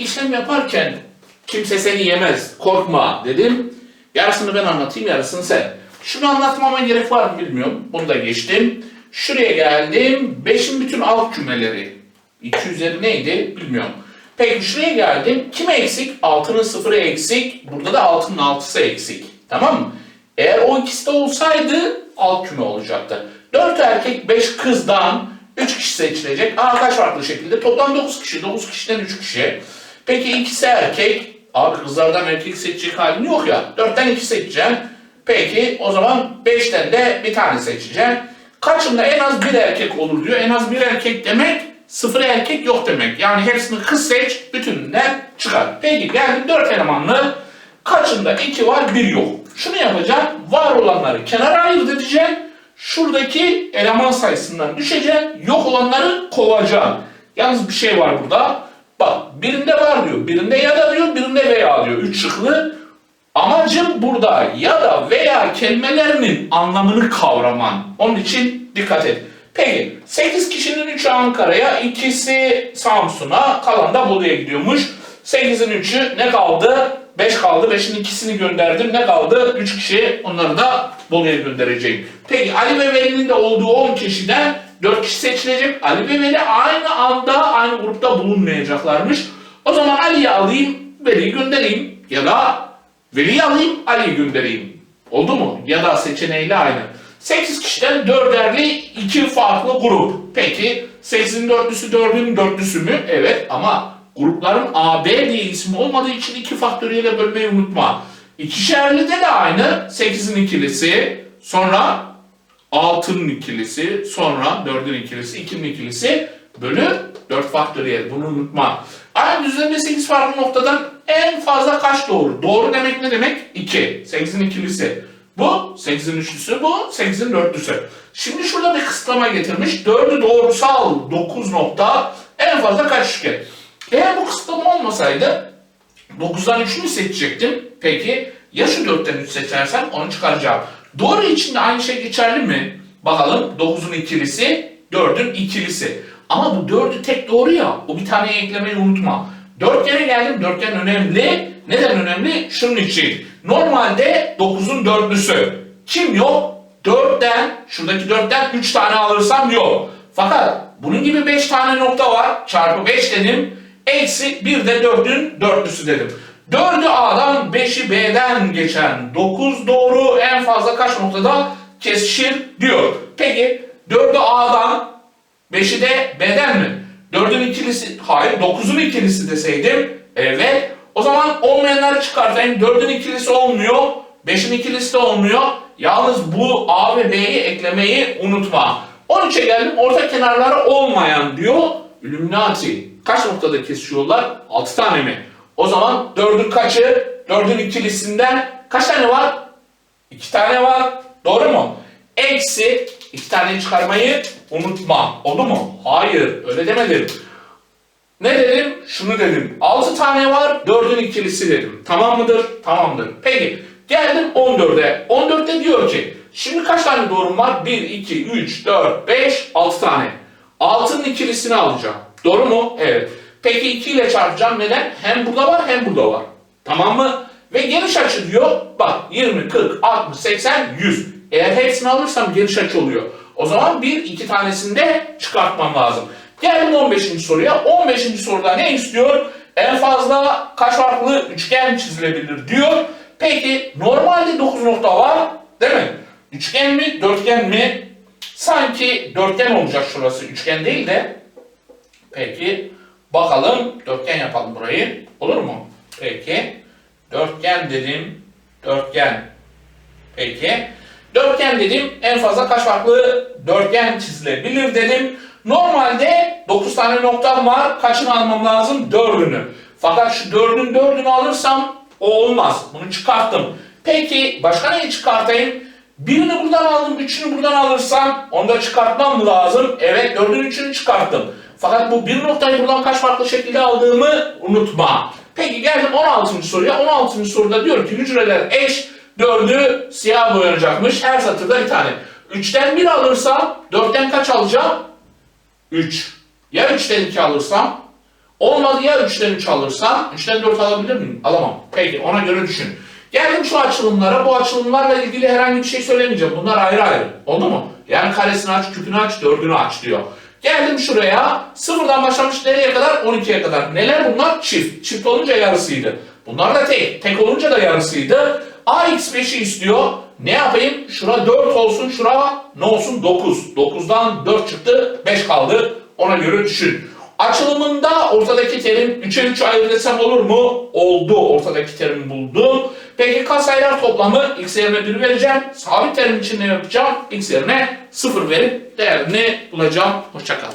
işlem yaparken kimse seni yemez, korkma dedim. Yarısını ben anlatayım, yarısını sen. Şunu anlatmama gerek var mı bilmiyorum. Bunu da geçtim. Şuraya geldim. 5'in bütün alt kümeleri. 2 üzeri neydi bilmiyorum. Peki şuraya geldim. Kime eksik? 6'nın sıfırı eksik. Burada da 6'nın 6'sı eksik. Tamam mı? Eğer o ikisi de olsaydı alt küme olacaktı. 4 erkek 5 kızdan 3 kişi seçilecek. Aa kaç farklı şekilde? Toplam 9 kişi. 9 kişiden 3 kişi. Peki ikisi erkek. Abi kızlardan erkek seçecek halin yok ya. 4'ten 2 seçeceksin. Peki o zaman 5'ten de bir tane seçeceksin. Kaçında en az bir erkek olur diyor. En az bir erkek demek sıfır erkek yok demek. Yani hepsini kız seç, bütününden çıkar. Peki geldim 4 elemanlı. Kaçında 2 var, 1 yok. Şunu yapacaksın. Var olanları kenara ayırt edeceksin. Şuradaki eleman sayısından düşeceksin. Yok olanları kovacaksın. Yalnız bir şey var burada. Bak birinde var diyor, birinde ya da diyor, birinde veya diyor. Üç şıklı. Amacım burada ya da veya kelimelerinin anlamını kavraman. Onun için dikkat et. Peki 8 kişinin 3'ü Ankara'ya, ikisi Samsun'a, kalan da Bolu'ya gidiyormuş. 8'in 3'ü ne kaldı? 5 kaldı. 5'in ikisini gönderdim. Ne kaldı? 3 kişi onları da Bolu'ya göndereceğim. Peki Ali ve Veli'nin de olduğu 10 kişiden 4 kişi seçilecek. Ali ve Veli aynı anda aynı grupta bulunmayacaklarmış. O zaman Ali'yi alayım, Veli'yi göndereyim. Ya da Veli'yi alayım, Ali'yi göndereyim. Oldu mu? Ya da seçeneğiyle aynı. 8 kişiden 4'erli iki farklı grup. Peki 8'in dörtlüsü 4'ün dörtlüsü mü? Evet ama grupların A, B diye ismi olmadığı için iki faktöriyele bölmeyi unutma. İkişerli de de aynı. 8'in ikilisi, sonra 6'nın ikilisi, sonra 4'ün ikilisi, 2'nin ikilisi bölü 4 faktöriyel. Bunu unutma. Aynı düzlemde 8 farklı noktadan en fazla kaç doğru? Doğru demek ne demek? 2. 8'in ikilisi. Bu 8'in üçlüsü, bu 8'in dörtlüsü. Şimdi şurada bir kısıtlama getirmiş. 4'ü doğrusal 9 nokta en fazla kaç üçgen? Eğer bu kısıtlama olmasaydı 9'dan 3'ünü seçecektim. Peki ya şu 4'ten 3 seçersem onu çıkaracağım. Doğru içinde aynı şey geçerli mi? Bakalım 9'un ikilisi, 4'ün ikilisi. Ama bu 4'ü tek doğru ya. O bir taneyi eklemeyi unutma. Dörtgene geldim. Dörtgen önemli. Neden önemli? Şunun için. Normalde 9'un dörtlüsü. Kim yok? 4'ten, şuradaki 4'ten 3 tane alırsam yok. Fakat bunun gibi 5 tane nokta var. Çarpı 5 dedim. Eksi bir de 4'ün dörtlüsü dedim. 4'ü A'dan 5'i B'den geçen 9 doğru en fazla kaç noktada kesişir diyor. Peki 4'ü A'dan 5'i de B'den mi? 4'ün ikilisi, hayır 9'un ikilisi deseydim. Evet. O zaman olmayanları çıkartayım. 4'ün ikilisi olmuyor. 5'in ikilisi de olmuyor. Yalnız bu A ve B'yi eklemeyi unutma. 13'e geldim. Orta kenarları olmayan diyor. Illuminati. Kaç noktada kesişiyorlar? 6 tane mi? O zaman 4'ün kaçı? 4'ün ikilisinden kaç tane var? 2 tane var. Doğru mu? Eksi 2 tane çıkarmayı unutma. Oldu mu? Hayır. Öyle demedim. Ne dedim? Şunu dedim. 6 tane var, 4'ün ikilisi dedim. Tamam mıdır? Tamamdır. Peki. Geldim 14'e. 14'te diyor ki, şimdi kaç tane doğrum var? 1, 2, 3, 4, 5, 6 tane. 6'nın ikilisini alacağım. Doğru mu? Evet. Peki 2 ile çarpacağım. Neden? Hem burada var hem burada var. Tamam mı? Ve geniş açı diyor. Bak 20, 40, 60, 80, 100. Eğer hepsini alırsam geniş açı oluyor. O zaman bir iki tanesini de çıkartmam lazım. Geldim 15. soruya. 15. soruda ne istiyor? En fazla kaç farklı üçgen çizilebilir diyor. Peki normalde 9 nokta var değil mi? Üçgen mi, dörtgen mi? Sanki dörtgen olacak şurası. Üçgen değil de. Peki bakalım dörtgen yapalım burayı. Olur mu? Peki. Dörtgen dedim. Dörtgen. Peki. Dörtgen dedim. En fazla kaç farklı dörtgen çizilebilir dedim. Normalde 9 tane noktam var. Kaçını almam lazım? 4'ünü. Fakat şu 4'ün 4'ünü alırsam o olmaz. Bunu çıkarttım. Peki başka neyi çıkartayım? Birini buradan aldım, üçünü buradan alırsam onu da çıkartmam lazım? Evet, dördün üçünü çıkarttım. Fakat bu bir noktayı buradan kaç farklı şekilde aldığımı unutma. Peki geldim 16. soruya. 16. soruda diyor ki hücreler eş, dördü siyah boyanacakmış. Her satırda bir tane. 3'ten 1 alırsam 4'ten kaç alacağım? 3. Ya 3'ten 2 alırsam? Olmadı ya 3'ten 3 alırsam 3'ten 4 alabilir miyim? Alamam. Peki ona göre düşün. Geldim şu açılımlara. Bu açılımlarla ilgili herhangi bir şey söylemeyeceğim. Bunlar ayrı ayrı. Oldu mu? Yani karesini aç, küpünü aç, dördünü aç diyor. Geldim şuraya. Sıfırdan başlamış nereye kadar? 12'ye kadar. Neler bunlar? Çift. Çift olunca yarısıydı. Bunlar da tek. Tek olunca da yarısıydı. AX5'i istiyor. Ne yapayım? Şura 4 olsun. Şura ne olsun? 9. 9'dan 4 çıktı. 5 kaldı. Ona göre düşün. Açılımında ortadaki terim 3'e 3 ayrı desem olur mu? Oldu. Ortadaki terimi buldum. Peki katsayılar toplamı x yerine 1 vereceğim. Sabit terim için ne yapacağım? x yerine 0 verip değerini bulacağım. Hoşçakalın.